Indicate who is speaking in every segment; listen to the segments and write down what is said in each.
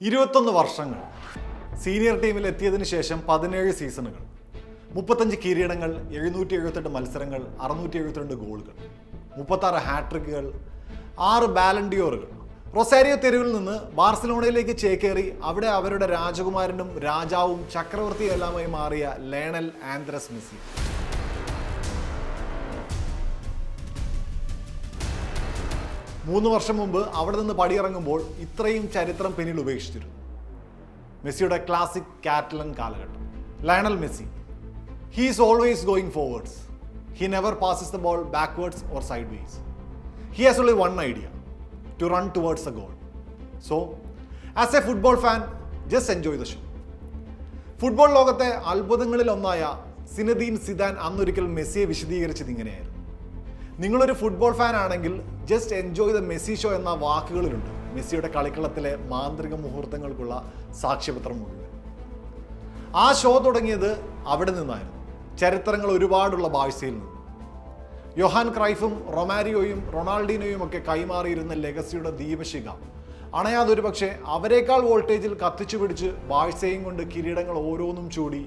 Speaker 1: ഇരുപത്തൊന്ന് വർഷങ്ങൾ. സീനിയർ ടീമിൽ എത്തിയതിന് ശേഷം പതിനേഴ് സീസണുകൾ. മുപ്പത്തഞ്ച് കിരീടങ്ങൾ എഴുന്നൂറ്റി എഴുപത്തെട്ട് മത്സരങ്ങൾ അറുന്നൂറ്റി എഴുപത്തിരണ്ട് ഗോളുകൾ. മുപ്പത്താറ് ഹാട്രിക്കുകൾ ആറ് ബാലൻഡിയോറുകൾ. റൊസാരിയോ തെരുവിൽ നിന്ന് ബാർസലോണയിലേക്ക് ചേക്കേറി അവിടെ അവരുടെ രാജകുമാരനും രാജാവും ചക്രവർത്തിയും എല്ലാമായി മാറിയ ലേണൽ ആന്ദ്രസ് മെസ്സി. മൂന്ന് വർഷം മുമ്പ് അവിടെ നിന്ന് പടിയിറങ്ങുമ്പോൾ ഇത്രയും ചരിത്രം പിന്നിൽ ഉപേക്ഷിച്ചിരുന്നു. മെസ്സിയുടെ ക്ലാസിക് കാറ്റലൻ കാലഘട്ടം. Lionel Messi he is always going forwards he never passes the ball backwards or sideways he has only one idea to run towards a goal so as a football fan just enjoy the show football ലോകത്തെ അത്ഭുതങ്ങളിൽ ഒന്നായ Zinedine Zidane അന്നൊരിക്കൽ മെസ്സിയെ വിശദീകരിച്ചത് ഇങ്ങനെയായിരുന്നു. നിങ്ങളൊരു football fan ആണെങ്കിൽ just enjoy the Messi show എന്ന വാക്കുകളിലുണ്ട്. മെസ്സിയുടെ കളിക്കളത്തിലെ മാന്ത്രിക മുഹൂർത്തങ്ങൾക്കുള്ള സാക്ഷ്യപത്രം മുഴുവൻ. ആ ഷോ തുടങ്ങിയത് അവിടെ നിന്നായിരുന്നു. ചരിത്രങ്ങൾ ഒരുപാടുള്ള ബാഴ്സയിൽ നിന്ന്. യൊഹാൻ ക്രൈഫും റൊമാരിയോയും റൊണാൾഡിനോയും ഒക്കെ കൈമാറിയിരുന്ന ലെഗസിയുടെ ദീപശിഖ. അണയാതൊരു പക്ഷേ അവരെക്കാൾ വോൾട്ടേജിൽ കത്തിച്ചു പിടിച്ച് ബാഴ്സയും കൊണ്ട് കിരീടങ്ങൾ ഓരോന്നും ചൂടി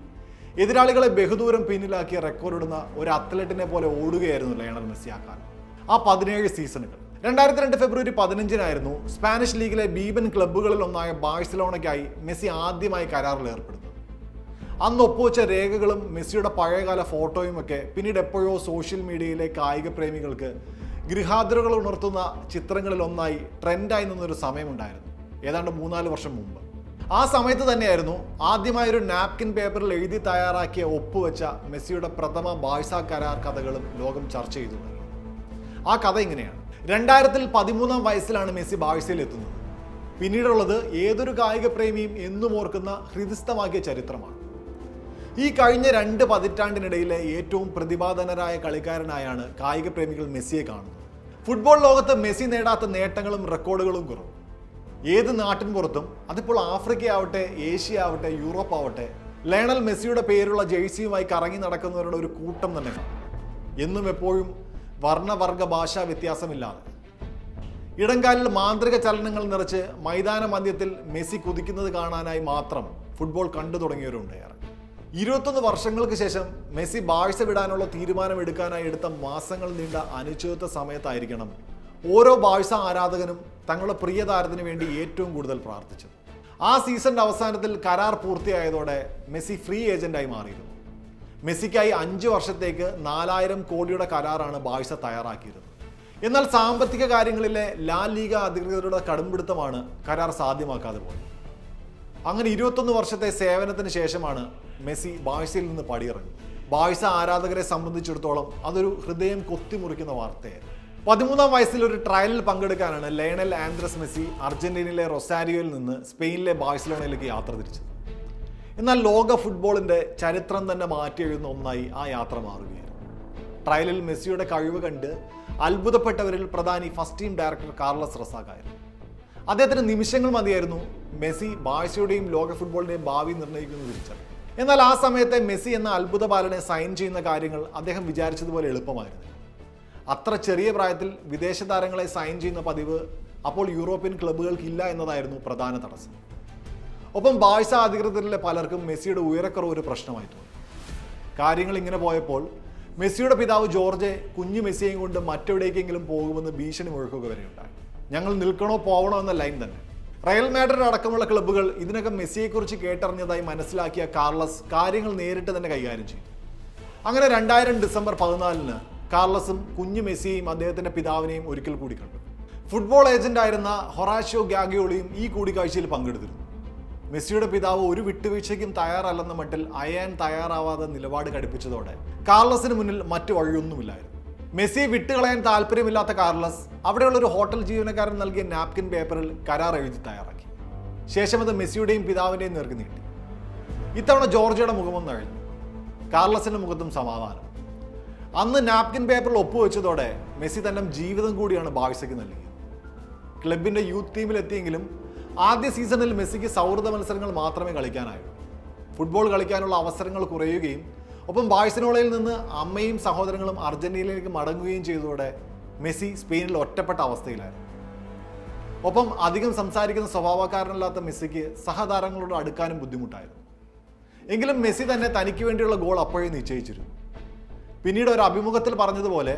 Speaker 1: എതിരാളികളെ ബഹുദൂരം പിന്നിലാക്കിയ റെക്കോർഡിടുന്ന ഒരു അത്ലറ്റിനെ പോലെ ഓടുകയായിരുന്നു ലയണൽ മെസ്സി ആ കാലം. ആ പതിനേഴ് സീസണുകൾ രണ്ടായിരത്തി രണ്ട് ഫെബ്രുവരി പതിനഞ്ചിനായിരുന്നു സ്പാനിഷ് ലീഗിലെ ബീബൻ ക്ലബ്ബുകളിൽ ഒന്നായ ബാഴ്സലോണയ്ക്കായി മെസ്സി ആദ്യമായി കരാറിൽ ഏർപ്പെടുന്നത്. അന്ന് ഒപ്പുവെച്ച രേഖകളും മെസ്സിയുടെ പഴയകാല ഫോട്ടോയും ഒക്കെ പിന്നീട് എപ്പോഴോ സോഷ്യൽ മീഡിയയിലെ കായിക പ്രേമികൾക്ക് ഗൃഹാതുരകൾ ഉണർത്തുന്ന ചിത്രങ്ങളിൽ ഒന്നായി ട്രെൻഡായി നിന്നൊരു സമയമുണ്ടായിരുന്നു. ഏതാണ്ട് മൂന്നാൽ വർഷം മുമ്പ്. ആ സമയത്ത് തന്നെയായിരുന്നു ആദ്യമായൊരു നാപ്കിൻ പേപ്പറിൽ എഴുതി തയ്യാറാക്കിയ ഒപ്പുവെച്ച മെസ്സിയുടെ പ്രഥമ ബാഴ്സ കരാർ കഥകളും ലോകം ചർച്ച ചെയ്തു ആ കഥ ഇങ്ങനെയാണ്. രണ്ടായിരത്തിൽ പതിമൂന്നാം വയസ്സിലാണ് മെസ്സി ബാഴ്സയിൽ എത്തുന്നത്. പിന്നീടുള്ളത് ഏതൊരു കായിക പ്രേമിയും എന്നും ഓർക്കുന്ന ഹൃദിസ്ഥമാക്കിയ ചരിത്രമാണ്. ഈ കഴിഞ്ഞ രണ്ട് പതിറ്റാണ്ടിനിടയിലെ ഏറ്റവും പ്രതിഭാധനരായ കളിക്കാരനായാണ് കായിക പ്രേമികൾ മെസ്സിയെ കാണുന്നത്. ഫുട്ബോൾ ലോകത്ത് മെസ്സി നേടാത്ത നേട്ടങ്ങളും റെക്കോർഡുകളും കുറവ്. ഏത് നാട്ടിൻ പുറത്തും അതിപ്പോൾ ആഫ്രിക്ക ആവട്ടെ ഏഷ്യ ആവട്ടെ യൂറോപ്പ് ആവട്ടെ ലയണൽ മെസ്സിയുടെ പേരുള്ള ജേഴ്സിയുമായി കറങ്ങി നടക്കുന്നവരുടെ ഒരു കൂട്ടം തന്നെ എന്നും എപ്പോഴും വർണവർഗ ഭാഷാ വ്യത്യാസമില്ലാതെ. ഇടങ്കാലിൽ മാന്ത്രിക ചലനങ്ങൾ നിറച്ച് മൈതാന മധ്യത്തിൽ മെസ്സി കുതിക്കുന്നത് കാണാനായി മാത്രം ഫുട്ബോൾ കണ്ടു തുടങ്ങിയവരുണ്ട് ഏറെ. ഇരുപത്തൊന്ന് വർഷങ്ങൾക്ക് ശേഷം മെസ്സി ബാഴ്ച വിടാനുള്ള തീരുമാനമെടുക്കാനായി എടുത്ത മാസങ്ങൾ നീണ്ട അനിശ്ചിതത്വ സമയത്തായിരിക്കണം ഓരോ ബാഴ്സ ആരാധകനും തങ്ങളുടെ പ്രിയ താരത്തിന് വേണ്ടി ഏറ്റവും കൂടുതൽ പ്രാർത്ഥിച്ചത്. ആ സീസണിന്റെ അവസാനത്തിൽ കരാർ പൂർത്തിയായതോടെ മെസ്സി ഫ്രീ ഏജന്റായി മാറിയിരുന്നു. മെസ്സിക്കായി അഞ്ച് വർഷത്തേക്ക് നാലായിരം കോടിയുടെ കരാറാണ് ബാഴ്സ തയ്യാറാക്കിയിരുന്നത്. എന്നാൽ സാമ്പത്തിക കാര്യങ്ങളിലെ ലാ ലീഗ അധികൃതരുടെ കടുംപിടുത്തമാണ് കരാർ സാധ്യമാക്കാതെ പോയത്. അങ്ങനെ ഇരുപത്തൊന്ന് വർഷത്തെ സേവനത്തിന് ശേഷമാണ് മെസ്സി ബാഴ്സയിൽ നിന്ന് പടിയിറങ്ങി. ബാഴ്സ ആരാധകരെ സംബന്ധിച്ചിടത്തോളം അതൊരു ഹൃദയം കൊത്തിമുറിക്കുന്ന വാർത്തയായിരുന്നു. പതിമൂന്നാം വയസ്സിൽ ഒരു ട്രയലിൽ പങ്കെടുക്കാനാണ് ലയണൽ ആൻഡ്രസ് മെസ്സി അർജന്റീനയിലെ റൊസാരിയോയിൽ നിന്ന് സ്പെയിനിലെ ബാഴ്സലോണയിലേക്ക് യാത്ര തിരിച്ചത്. എന്നാൽ ലോക ഫുട്ബോളിന്റെ ചരിത്രം തന്നെ മാറ്റി എഴുതുന്ന ഒന്നായി ആ യാത്ര മാറുകയായിരുന്നു ട്രയലിൽ മെസ്സിയുടെ കഴിവ് കണ്ട് അത്ഭുതപ്പെട്ടവരിൽ പ്രധാനി ഫസ്റ്റ് ടീം ഡയറക്ടർ കാർലസ് റസാഖായിരുന്നു അദ്ദേഹത്തിന് നിമിഷങ്ങൾ മതിയായിരുന്നു മെസ്സി ബാഴ്സയുടെയും ലോക ഫുട്ബോളിന്റെയും ഭാവി നിർണയിക്കുന്ന തിരിച്ചറിയും എന്നാൽ ആ സമയത്തെ മെസ്സി എന്ന അത്ഭുത ബാലനെ സൈൻ ചെയ്യുന്ന കാര്യങ്ങൾ അദ്ദേഹം വിചാരിച്ചതുപോലെ എളുപ്പമായിരുന്നു അത്ര ചെറിയ പ്രായത്തിൽ വിദേശ താരങ്ങളെ സൈൻ ചെയ്യുന്ന പതിവ് അപ്പോൾ യൂറോപ്യൻ ക്ലബ്ബുകൾക്കില്ല എന്നതായിരുന്നു പ്രധാന തടസ്സം. ഒപ്പം ബാഴ്സ അധികൃതരിലെ പലർക്കും മെസ്സിയുടെ ഉയരക്കുറവ് ഒരു പ്രശ്നമായി തോന്നി കാര്യങ്ങൾ ഇങ്ങനെ പോയപ്പോൾ മെസ്സിയുടെ പിതാവ് ജോർജെ കുഞ്ഞു മെസ്സിയെയും കൊണ്ട് മറ്റെവിടേക്കെങ്കിലും പോകുമെന്ന് ഭീഷണി മുഴക്കുക വരെ ഉണ്ടായി. ഞങ്ങൾ നിൽക്കണോ പോകണോ എന്ന ലൈൻ തന്നെ. റയൽ മാഡ്രിഡ് അടക്കമുള്ള ക്ലബ്ബുകൾ ഇതിനകം മെസ്സിയെക്കുറിച്ച് കേട്ടറിഞ്ഞതായി മനസ്സിലാക്കിയ കാർലസ് കാര്യങ്ങൾ നേരിട്ട് തന്നെ കൈകാര്യം ചെയ്തു. അങ്ങനെ രണ്ടായിരം ഡിസംബർ പതിനാലിന് കാർലസും കുഞ്ഞു മെസ്സിയെയും അദ്ദേഹത്തിന്റെ പിതാവിനെയും ഒരിക്കൽ കൂടി കണ്ടു. ഫുട്ബോൾ ഏജന്റ് ആയിരുന്ന ഹൊറാഷ്യോ ഗാഗിയോളിയും ഈ കൂടിക്കാഴ്ചയിൽ പങ്കെടുത്തിരുന്നു. മെസ്സിയുടെ പിതാവ് ഒരു വിട്ടുവീഴ്ചയ്ക്കും തയ്യാറല്ലെന്ന മട്ടിൽ അയാൻ തയ്യാറാവാതെ നിലപാട് ഘടിപ്പിച്ചതോടെ കാർലസിന് മുന്നിൽ മറ്റു വഴിയൊന്നുമില്ലായിരുന്നു. മെസ്സിയെ വിട്ടുകളയാൻ താല്പര്യമില്ലാത്ത കാർലസ് അവിടെയുള്ള ഒരു ഹോട്ടൽ ജീവനക്കാരൻ നൽകിയ നാപ്കിൻ പേപ്പറിൽ കരാർ എഴുതി തയ്യാറാക്കി. ശേഷം അത് മെസ്സിയുടെയും പിതാവിന്റെയും നേർക്ക് നീട്ടി. ഇത്തവണ ജോർജിയുടെ മുഖമൊന്നും കഴിഞ്ഞു കാർലസിന്റെ മുഖത്തും സമാധാനം. അന്ന് നാപ്കിൻ പേപ്പറിൽ ഒപ്പുവെച്ചതോടെ മെസ്സി തന്നെ ജീവിതം കൂടിയാണ് ബാഴ്സയ്ക്ക് നൽകിയത്. ക്ലബിന്റെ യൂത്ത് ടീമിലെത്തിയെങ്കിലും ആദ്യ സീസണിൽ മെസ്സിക്ക് സൗഹൃദ മത്സരങ്ങൾ മാത്രമേ കളിക്കാനായൂ ഫുട്ബോൾ കളിക്കാനുള്ള അവസരങ്ങൾ കുറയുകയും ഒപ്പം ബാഴ്സലോണയിൽ നിന്ന് അമ്മയും സഹോദരങ്ങളും അർജന്റീനയിലേക്ക് മടങ്ങുകയും ചെയ്തതോടെ മെസ്സി സ്പെയിനിൽ ഒറ്റപ്പെട്ട അവസ്ഥയിലായിരുന്നു. ഒപ്പം അധികം സംസാരിക്കുന്ന സ്വഭാവക്കാരനല്ലാത്ത മെസ്സിക്ക് സഹതാരങ്ങളോട് അടുക്കാനും ബുദ്ധിമുട്ടായിരുന്നു. എങ്കിലും മെസ്സി തന്നെ തനിക്ക് വേണ്ടിയുള്ള ഗോൾ അപ്പോഴേ നിശ്ചയിച്ചിരുന്നു. പിന്നീട് ഒരു അഭിമുഖത്തിൽ പറഞ്ഞതുപോലെ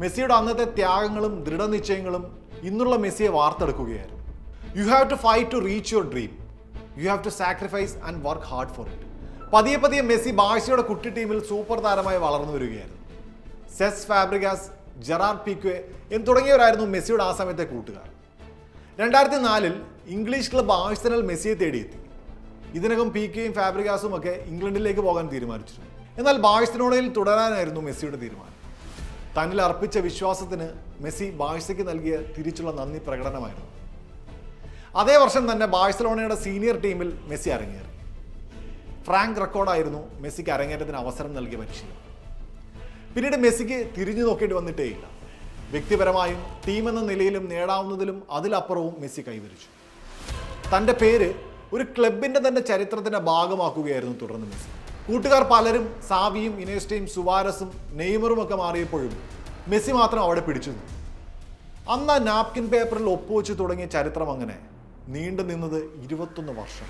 Speaker 1: മെസ്സിയുടെ അന്നത്തെ ത്യാഗങ്ങളും ദൃഢനിശ്ചയങ്ങളും ഇന്നുള്ള മെസ്സിയെ വാർത്തെടുക്കുകയായിരുന്നു. You have to fight to reach your dream you have to sacrifice and work hard for it പതിയെ പതിയെ മെസ്സി ബാഴ്സയുടെ കുട്ടി ടീമിൽ സൂപ്പർ താരമായി വളർന്നു വരികയായിരുന്നു. സെസ് ഫാബ്രിഗാസ് ജെറാർഡ് പീക്വെ എന്ന് തുടങ്ങിയവരായിരുന്നു മെസ്സിയുടെ ആ സമയത്തെ കൂട്ടുകാർ. രണ്ടായിരത്തി നാലിൽ ഇംഗ്ലീഷ് ക്ലബ് ആഴ്സണൽ മെസ്സിയെ തേടിയെത്തി. ഇതിനകം പി കെയും ഫാബ്രിഗാസും ഒക്കെ ഇംഗ്ലണ്ടിലേക്ക് പോകാൻ തീരുമാനിച്ചിരുന്നു. എന്നാൽ ബാഴ്സലോണയിൽ തുടരാനായിരുന്നു മെസ്സിയുടെ തീരുമാനം. തന്നിൽ അർപ്പിച്ച വിശ്വാസത്തിന് മെസ്സി ബാഴ്സയ്ക്ക് നൽകിയ തിരിച്ചുള്ള നന്ദി പ്രകടനമായിരുന്നു. അതേ വർഷം തന്നെ ബാഴ്സലോണയുടെ സീനിയർ ടീമിൽ മെസ്സി അരങ്ങേറി. ഫ്രാങ്ക് റെക്കോർഡായിരുന്നു മെസ്സിക്ക് അരങ്ങേറ്റത്തിന് അവസരം നൽകിയ പരിശീലനം പിന്നീട് മെസ്സിക്ക് തിരിഞ്ഞു നോക്കേണ്ടി വന്നിട്ടേയില്ല. വ്യക്തിപരമായും ടീം എന്ന നിലയിലും നേടാവുന്നതിലും അതിലപ്പുറവും മെസ്സി കൈവരിച്ചു. തന്റെ പേര് ഒരു ക്ലബിന്റെ തന്നെ ചരിത്രത്തിന്റെ ഭാഗമാക്കുകയായിരുന്നു തുടർന്ന് മെസ്സി. കൂട്ടുകാർ പലരും സാവിയും ഇനേസ്റ്റയും സുവാരസും നെയ്മറും ഒക്കെ മാറിയപ്പോഴും മെസ്സി മാത്രം അവിടെ പിടിച്ചു അന്ന് ആ നാപ്കിൻ പേപ്പറിൽ ഒപ്പുവെച്ച് തുടങ്ങിയ ചരിത്രം അങ്ങനെ. നീണ്ടു നിന്നത് ഇരുപത്തൊന്ന് വർഷം.